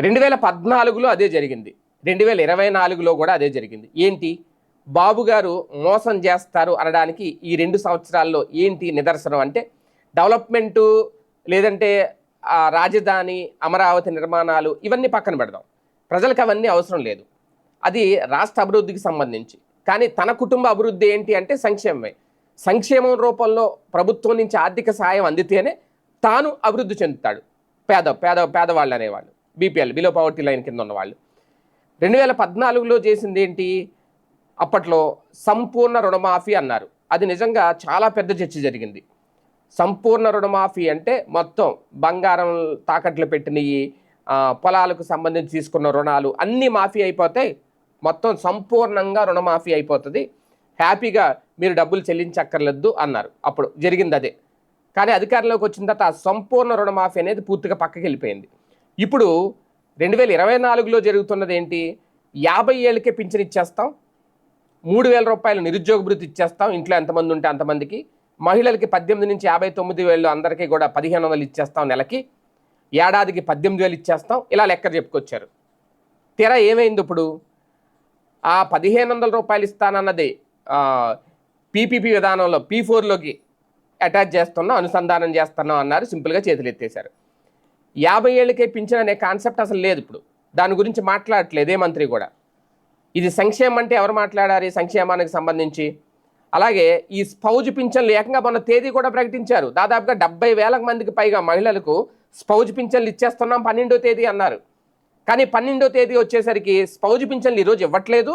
రెండు వేల పద్నాలుగులో అదే జరిగింది. రెండు వేల ఇరవై నాలుగులో కూడా అదే జరిగింది. ఏంటి? బాబు గారు మోసం చేస్తారు అనడానికి ఈ రెండు సంవత్సరాల్లో ఏంటి నిదర్శనం అంటే డెవలప్మెంటు లేదంటే రాజధాని అమరావతి నిర్మాణాలు ఇవన్నీ పక్కన పెడదాం. ప్రజలకు అవన్నీ అవసరం లేదు. అది రాష్ట్ర అభివృద్ధికి సంబంధించి. కానీ తన కుటుంబ అభివృద్ధి ఏంటి అంటే సంక్షేమమే. సంక్షేమం రూపంలో ప్రభుత్వం నుంచి ఆర్థిక సహాయం అందితేనే తాను అభివృద్ధి చెందుతాడు. పేద పేద పేదవాళ్ళు అనేవాళ్ళు. బీపీఎల్ బిలో పవర్టీ లైన్ కింద ఉన్నవాళ్ళు. రెండు వేల పద్నాలుగులో చేసింది ఏంటి? అప్పట్లో సంపూర్ణ రుణమాఫీ అన్నారు. అది నిజంగా చాలా పెద్ద చర్చ జరిగింది. సంపూర్ణ రుణమాఫీ అంటే మొత్తం బంగారం తాకట్లు పెట్టినవి పొలాలకు సంబంధించి తీసుకున్న రుణాలు అన్నీ మాఫీ అయిపోతాయి. మొత్తం సంపూర్ణంగా రుణమాఫీ అయిపోతుంది. హ్యాపీగా మీరు డబ్బులు చెల్లించక్కర్లేదు అన్నారు. అప్పుడు జరిగింది అదే. కానీ అధికారంలోకి వచ్చిన తర్వాత సంపూర్ణ రుణమాఫీ అనేది పూర్తిగా పక్కకి వెళ్ళిపోయింది. ఇప్పుడు రెండు వేల ఇరవై నాలుగులో జరుగుతున్నది ఏంటి యాభై ఏళ్ళకే పింఛన్ ఇచ్చేస్తాం. మూడు వేల రూపాయలు నిరుద్యోగ భృతి ఇచ్చేస్తాం ఇంట్లో ఎంతమంది ఉంటే అంతమందికి. మహిళలకి పద్దెనిమిది నుంచి యాభై తొమ్మిది వేలు అందరికీ కూడా పదిహేను వందలు ఇచ్చేస్తాం నెలకి. ఏడాదికి పద్దెనిమిది వేలు ఇచ్చేస్తాం. ఇలా లెక్క చెప్పుకొచ్చారు. తీరా ఏమైంది ఇప్పుడు? ఆ పదిహేను వందల రూపాయలు ఇస్తానన్నది పీపీపీ విధానంలో పీ ఫోర్లోకి అటాచ్ చేస్తున్నాం అనుసంధానం చేస్తున్నాం అన్నారు. సింపుల్గా చేతులు ఎత్తేశారు యాభై ఏళ్ళకే పింఛన్ అనే కాన్సెప్ట్ అసలు లేదు ఇప్పుడు. దాని గురించి మాట్లాడట్లేదు ఏ మంత్రి కూడా. ఇది సంక్షేమం అంటే ఎవరు మాట్లాడారు సంక్షేమానికి సంబంధించి? అలాగే ఈ స్పౌజ్ పింఛన్లు ఏకంగా మొన్న తేదీ కూడా ప్రకటించారు. దాదాపుగా డెబ్బై వేల మందికి పైగా మహిళలకు స్పౌజ్ పింఛన్లు ఇచ్చేస్తున్నాం పన్నెండో తేదీ అన్నారు. కానీ పన్నెండో తేదీ వచ్చేసరికి స్పౌజ్ పింఛన్లు ఈరోజు ఇవ్వట్లేదు.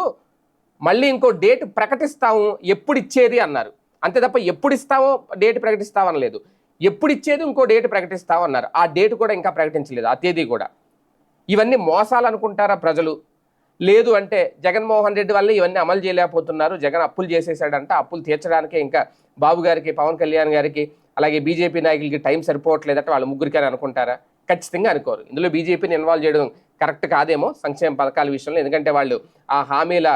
మళ్ళీ ఇంకో డేట్ ప్రకటిస్తాము ఎప్పుడు ఇచ్చేది అన్నారు. అంతే తప్ప ఎప్పుడు ఇస్తామో డేట్ ప్రకటిస్తామనలేదు ఎప్పుడు ఇచ్చేది ఇంకో డేట్ ప్రకటిస్తామన్నారు ఆ డేట్ కూడా ఇంకా ప్రకటించలేదు ఆ తేదీ కూడా. ఇవన్నీ మోసాలు అనుకుంటారా ప్రజలు? లేదు అంటే జగన్మోహన్ రెడ్డి వల్ల ఇవన్నీ అమలు చేయలేకపోతున్నారు. జగన్ అప్పులు చేసేసాడంట అప్పులు తీర్చడానికే ఇంకా బాబు గారికి పవన్ కళ్యాణ్ గారికి అలాగే బీజేపీ నాయకులకి టైం సరిపోవట్లేదట వాళ్ళు ముగ్గురికి అని అనుకుంటారా? ఖచ్చితంగా అనుకోరు. ఇందులో బీజేపీని ఇన్వాల్వ్ చేయడం కరెక్ట్ కాదేమో సంక్షేమ పథకాల విషయంలో ఎందుకంటే వాళ్ళు ఆ హామీల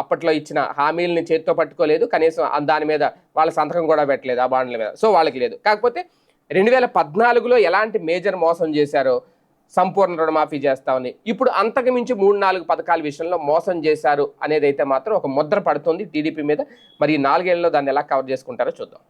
అప్పట్లో ఇచ్చిన హామీలని చేతితో పట్టుకోలేదు. కనీసం దాని మీద వాళ్ళ సంతకం కూడా పెట్టలేదు ఆ బాండ్ల మీద. సో వాళ్ళకి లేదు. కాకపోతే రెండు వేల పద్నాలుగులో ఎలాంటి మేజర్ మోసం చేశారో సంపూర్ణ రుణమాఫీ చేస్తామని ఇప్పుడు అంతకు మించి మూడు నాలుగు పథకాల విషయంలో మోసం చేశారు అనేది అయితే మాత్రం ఒక ముద్ర పడుతుంది టీడీపీ మీద. మరి ఈ నాలుగేళ్ళలో దాన్ని ఎలా కవర్ చేసుకుంటారో చూద్దాం.